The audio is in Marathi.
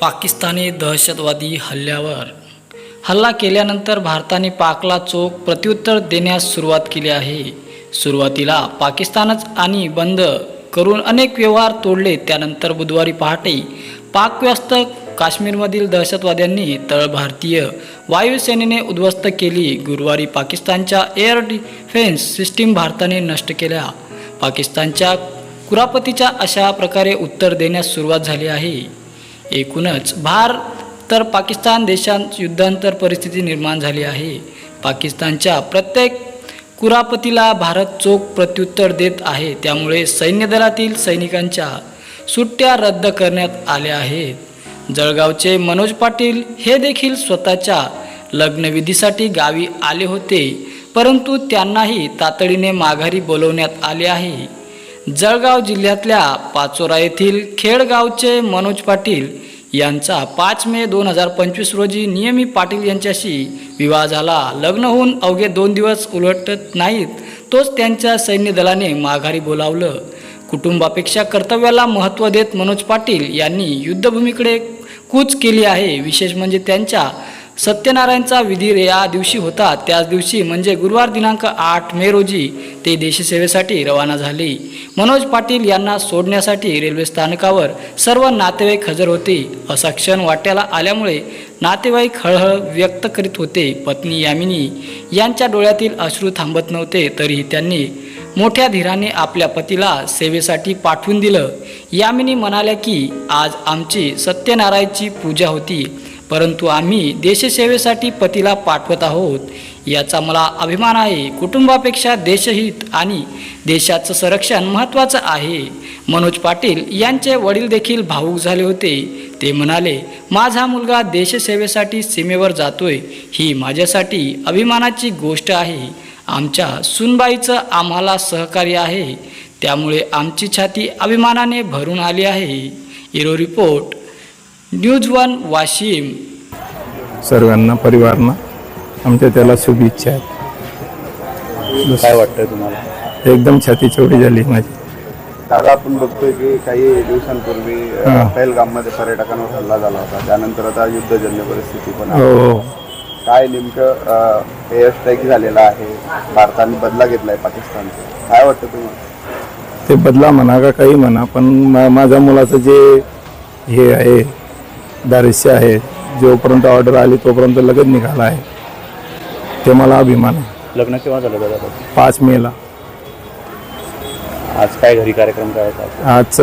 पाकिस्तानी दहशतवादी हल्ल्यावर हल्ला केल्यानंतर भारताने पाकला चोख प्रत्युत्तर देण्यास सुरुवात केली आहे. सुरुवातीला पाकिस्तानच आणि बंद करून अनेक व्यवहार तोडले. त्यानंतर बुधवारी पहाटे पाकव्यस्त काश्मीरमधील दहशतवाद्यांनी तळ भारतीय वायुसेनेने उद्ध्वस्त केली. गुरुवारी पाकिस्तानच्या एअर डिफेन्स सिस्टीम भारताने नष्ट केल्या. पाकिस्तानच्या कुरापतीच्या अशा प्रकारे उत्तर देण्यास सुरुवात झाली आहे. एकूणच भार तर पाकिस्तान देशात युद्धांतर परिस्थिती निर्माण झाली आहे. पाकिस्तानच्या प्रत्येक कुरापतीला भारत चोख प्रत्युत्तर देत आहे. त्यामुळे सैन्य दलातील सैनिकांच्या सुट्ट्या रद्द करण्यात आल्या आहेत. जळगावचे मनोज पाटील हे देखील स्वतःच्या लग्नविधीसाठी गावी आले होते. परंतु त्यांनाही तातडीने माघारी बोलवण्यात आले आहे. जळगाव जिल्ह्यातल्या पाचोरा येथील खेडगावचे मनोज पाटील यांचा पाच मे दोन हजार पंचवीस रोजी नियमी पाटील यांच्याशी विवाह झाला. लग्न होऊन अवघे दोन दिवस उलटत नाहीत तोच त्यांच्या सैन्य दलाने माघारी बोलावलं. कुटुंबापेक्षा कर्तव्याला महत्त्व देत मनोज पाटील यांनी युद्धभूमीकडे कूच केली आहे. विशेष म्हणजे त्यांच्या सत्यनारायणचा विधी या दिवशी होता. त्याच दिवशी म्हणजे गुरुवार दिनांक आठ मे रोजी ते देशसेवेसाठी रवाना झाले. मनोज पाटील यांना सोडण्यासाठी रेल्वे स्थानकावर सर्व नातेवाईक हजर होते. असा क्षण वाट्याला आल्यामुळे नातेवाईक हळहळ व्यक्त करीत होते पत्नी यामिनी. यांच्या डोळ्यातील अश्रू थांबत नव्हते तरीही त्यांनी मोठ्या धीराने आपल्या पतीला सेवेसाठी पाठवून दिलं. यामिनी म्हणाल्या की आज आमची सत्यनारायणची पूजा होती. परंतु आम्ही देशसेवेसाठी पतीला पाठवत आहोत याचा मला अभिमान आहे. कुटुंबापेक्षा देशहित आणि देशाचं संरक्षण महत्त्वाचं आहे. मनोज पाटील यांचे वडील देखील भावूक झाले होते. ते म्हणाले माझा मुलगा देशसेवेसाठी सीमेवर जातोय. ही माझ्यासाठी अभिमानाची गोष्ट आहे. आमच्या सुनबाईचं आम्हाला सहकार्य आहे. त्यामुळे आमची छाती अभिमानाने भरून आली आहे. इरो रिपोर्ट. News one Washim. सर्वांना परिवारांना आमच्या त्याला शुभेच्छा आहेत. काय वाटतंय तुम्हाला? एकदम छाती चौडी झाली माझी. दादा आपण बघतोय की काही दिवसांपूर्वी हा. मध्ये पर्यटकांवर हल्ला झाला होता. त्यानंतर आता युद्धजन्य परिस्थिती पण हो हो. काय नेमकं एअर स्ट्राईक झालेला आहे? भारताने बदला घेतलाय पाकिस्तानचा. काय वाटतं तुम्हाला? ते बदला म्हणा का काही म्हणा पण मा- माझ्या मुलाचं जे हे आहे दारिश्य आहे. जोपर्यंत ऑर्डर आली तोपर्यंत लगेच निघाला आहे. ते मला अभिमान आहे. लग्न केव्हा झालं दादा? पाच मेला. आज काय घरी कार्यक्रम काय होता? आज